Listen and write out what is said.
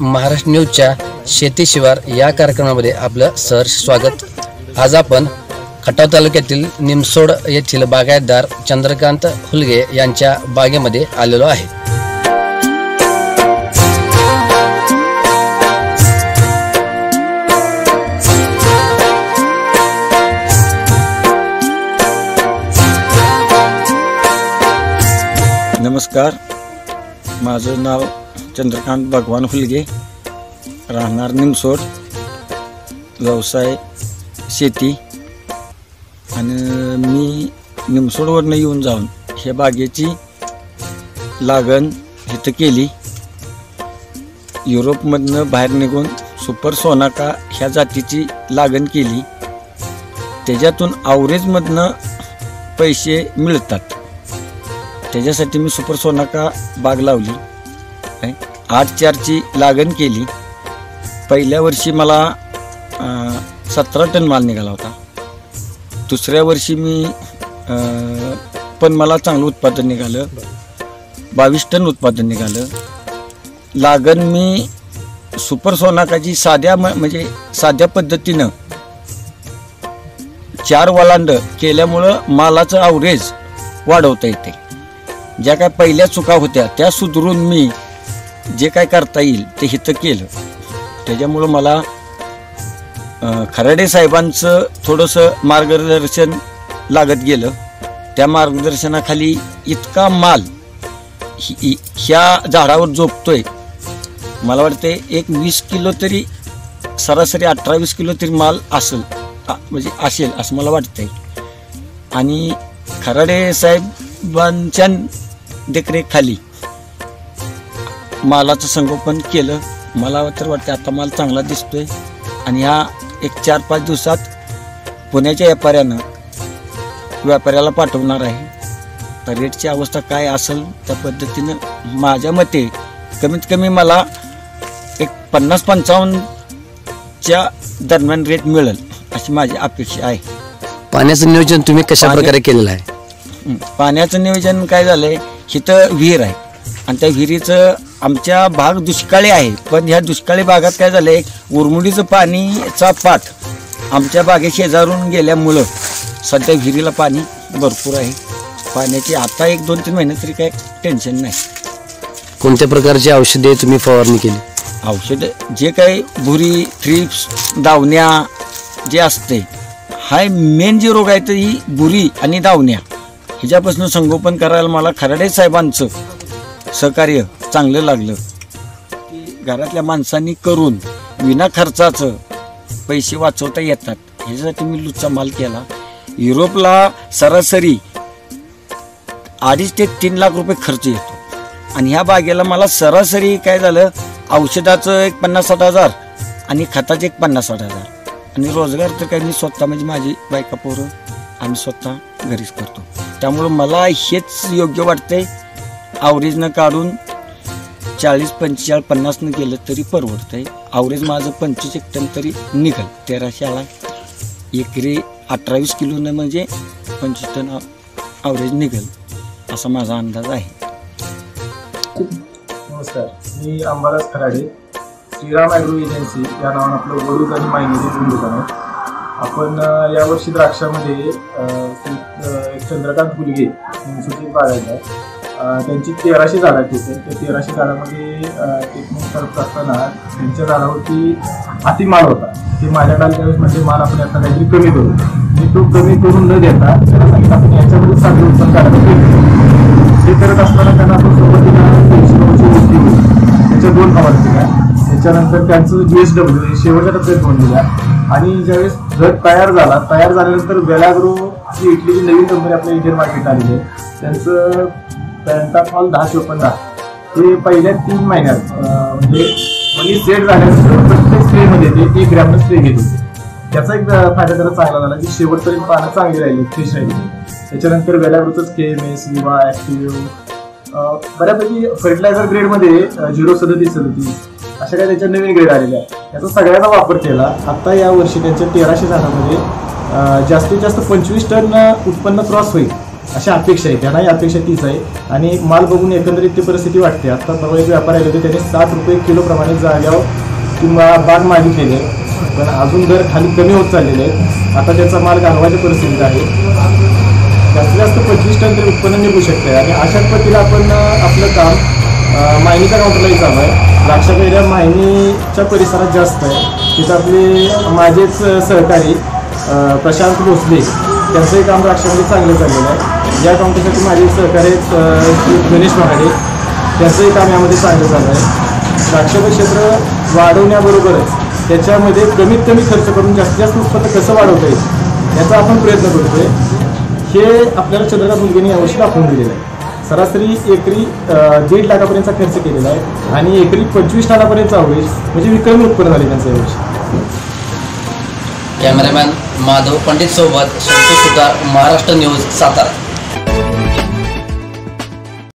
महाराष्ट्र न्यूजच्या शेतीशिवार या कार्यक्रमामध्ये आपलं सहर्ष स्वागत. आज आपण खटाव तालुक्यातील निमसोड येथील बागायतदार चंद्रकांत हुलगे यांच्या बागेमध्ये आलेलो आहे. नमस्कार. माझं नाव चंद्रकांत भगवान हुलगे राहणार निमसोड व्यवसाय शेती आणि मी निमसोडवरनं येऊन जाऊन ह्या बागेची लागण इथं केली. युरोपमधनं बाहेर निघून सुपर सोनाका ह्या जातीची लागण केली. त्याच्यातून आवरेजमधनं पैसे मिळतात. त्याच्यासाठी मी सुपर सोनाका बाग लावली. आठ चारची लागण केली. पहिल्या वर्षी मला सतरा टन माल निघाला होता. दुसऱ्या वर्षी मी पण मला चांगलं उत्पादन निघालं. बावीस टन उत्पादन निघालं. लागण मी सुपर सोनाकाची साध्या म- म्हणजे साध्या पद्धतीनं चार वलांड केल्यामुळं मालाचं आवरेज वाढवता येते. ज्या काय पहिल्या चुका होत्या त्या सुधरून मी जे काय करता येईल ते हिथं केलं. त्याच्यामुळं मला खराडे साहेबांचं थोडंसं मार्गदर्शन लागत गेलं. त्या मार्गदर्शनाखाली इतका माल ह्या झाडावर झोपतोय. मला वाटते एक वीस किलो तरी सरासरी अठरा वीस किलो तरी माल असेल म्हणजे असेल असं मला वाटतंय. आणि खराडे साहेबांच्या देखरेखखाली मालाचं संगोपन केलं. मला तर वाटतं आता माल चांगला दिसतोय. आणि ह्या एक चार पाच दिवसात पुण्याच्या व्यापाऱ्यानं व्यापाऱ्याला पाठवणार आहे. तर रेटची अवस्था काय असेल त्या पद्धतीनं माझ्या मते कमीत कमी मला एक पन्नास पंचावन्नच्या दरम्यान रेट मिळेल अशी माझी अपेक्षा आहे. पाण्याचं नियोजन तुम्ही कशा प्रकारे केलेलं आहे. पाण्याचं नियोजन काय झालंय? इथं विहीर आहे. आणि त्या विहिरीचं आमच्या भाग दुष्काळी आहे. पण ह्या दुष्काळी भागात काय झालंय? उरमुडीचं पाणीचा पाठ आमच्या बागे शेजारून गेल्यामुळं सध्या विहिरीला पाणी भरपूर आहे. पाण्याची आता एक दोन तीन महिने तरी काय टेन्शन नाही. कोणत्या प्रकारची औषधे तुम्ही फवारणी केली? औषध जे काही भुरी थ्रिप्स दावण्या जे असते हा मेन जे रोग आहे तर ही बुरी आणि दावण्या ह्याच्यापासून संगोपन करायला मला खराडे साहेबांचं सहकार्य चांगलं लागलं. की घरातल्या माणसांनी करून विना खर्चाचं पैसे वाचवता येतात. ह्याच्यासाठी मी लुच्चा माल केला युरोपला सरासरी अडीच ते तीन लाख रुपये खर्च येतो. आणि ह्या बागेला मला सरासरी काय झालं औषधाचं एक पन्नास साठ हजार आणि खताचे एक पन्नास साठ हजार. आणि रोजगार तर काही मी स्वतः म्हणजे माझी बायका पोरं आम्ही स्वतः घरीच करतो. त्यामुळं मला हेच योग्य वाटतंय. आवरेजनं काढून चाळीस पंचेचाळीस पन्नासनं गेलं तरी परवडतंय. आवरेज माझं पंचवीस एक टन तरी निघल. तेराशे आला. एकरी अठरावीस किलोनं म्हणजे पंचवीस टन आवरेज निघल असा माझा अंदाज आहे. नमस्कार. मी अंबादास खराडे श्रीराम ॲग्रो एजन्सी. या नावानं आपलं वडूद आणि मायनीचे दोन दुकान आहे आपण यावर्षी द्राक्षामध्ये अ, श्री- अ, एक चंद्रकांत गुलगे यांची बागायत आहे त्यांची तेराशे झाडं आहेत तिथे त्या तेराशे झाडामध्ये ट्रीटमेंट करत असताना त्यांच्या झाडावरती अति माल होता. ते माझ्याकडे आले त्यावेळेस म्हणजे माल आपण आता काहीतरी कमी करू. मी तो कमी करून न देता त्याला सांगितलं आपण याच्यामध्ये चांगलं उत्पन्न काढायला पाहिजे करत असताना त्यांना आपण सुरुवातीला गोष्टी त्याच्या दोन कमाल दिल्या. त्याच्यानंतर त्यांचं जी एस डब्ल्यू हे शेवटच्या टप्प्यात दोन दिल्या. आणि ज्यावेळेस घट तयार झाला तयार झाल्यानंतर वेलाग्रो ही इटलीची नवीन कंपनी आपल्या इंडियन मार्केट आलेली आहे. त्यांचं पॅन्टाफॉल दहा चोपन्न दहा पहिल्या तीन महिन्यात म्हणजे म्हणजे सेट झाल्यानंतर प्रत्येक स्प्रेमध्ये ते एक ग्रॅमनं स्प्रे घेत होते. त्याचा एक फायदा त्याला चांगला झाला की शेवटपर्यंत पानं चांगली राहिली फ्रेश राहिली. त्याच्यानंतर वेलाग्रोचंच K M S Viva active बऱ्यापैकी फर्टिलायझर ग्रेडमध्ये झिरो सदतीस सदतीस अशा काही त्याच्या नवीन ग्रेड आलेल्या आहेत. याचा सगळ्यांचा वापर केला. आत्ता या वर्षी त्यांच्या तेराशे झाडामध्ये जास्तीत जास्त पंचवीस टन उत्पन्न क्रॉस होईल. अशा अपेक्षा आहे. त्यांनाही अपेक्षा तीच आहे. आणि माल बघून एकंदरीत ती परिस्थिती वाटते. आता परवा एक व्यापारी आले होते त्यांनी सात रुपये किलो प्रमाणे जाग्यावर किंवा बाग मागितलेले आहे पण अजून दर खाली कमी होत चाललेले आहेत. आता त्याचा माल घालवायच्या परिस्थितीत आहे. जास्तीत जास्त पंचवीस टन तरी उत्पन्न निघू शकते आणि अशाच पद्धतीला आपण आपलं काम मायनीच्या काउंटरलाही चालू आहे. द्राक्षा पेऱ्या मायनीच्या परिसरात जास्त आहे. तिथं आपले माझेच सहकारी प्रशांत भोसले त्यांचंही काम द्राक्षामध्ये चांगलं चाललेलं आहे. या काउंटरसाठी माझे सहकारी गणेश महाडे. याचंही काम यामध्ये चांगलं झालं आहे. द्राक्षाचं क्षेत्र वाढवण्याबरोबरच त्याच्यामध्ये कमीत कमी खर्च करून जास्तीत जास्त उत्पन्न कसं वाढवता येईल याचा आपण प्रयत्न करतोय. हे आपल्याला चंद्रकांत मुलगीने यावर्षी दाखवून दिलेलं आहे. सरासरी एकरी दीड लाखापर्यंतचा खर्च केलेला आहे आणि एकरी पंचवीस लाखापर्यंतचा अवरेज म्हणजे विक्रमी उत्पन्न झाले त्यांचं यावर्षी. कॅमेरामॅन माधव पंडित सोबत संतोष महाराष्ट्र न्यूज सातारा.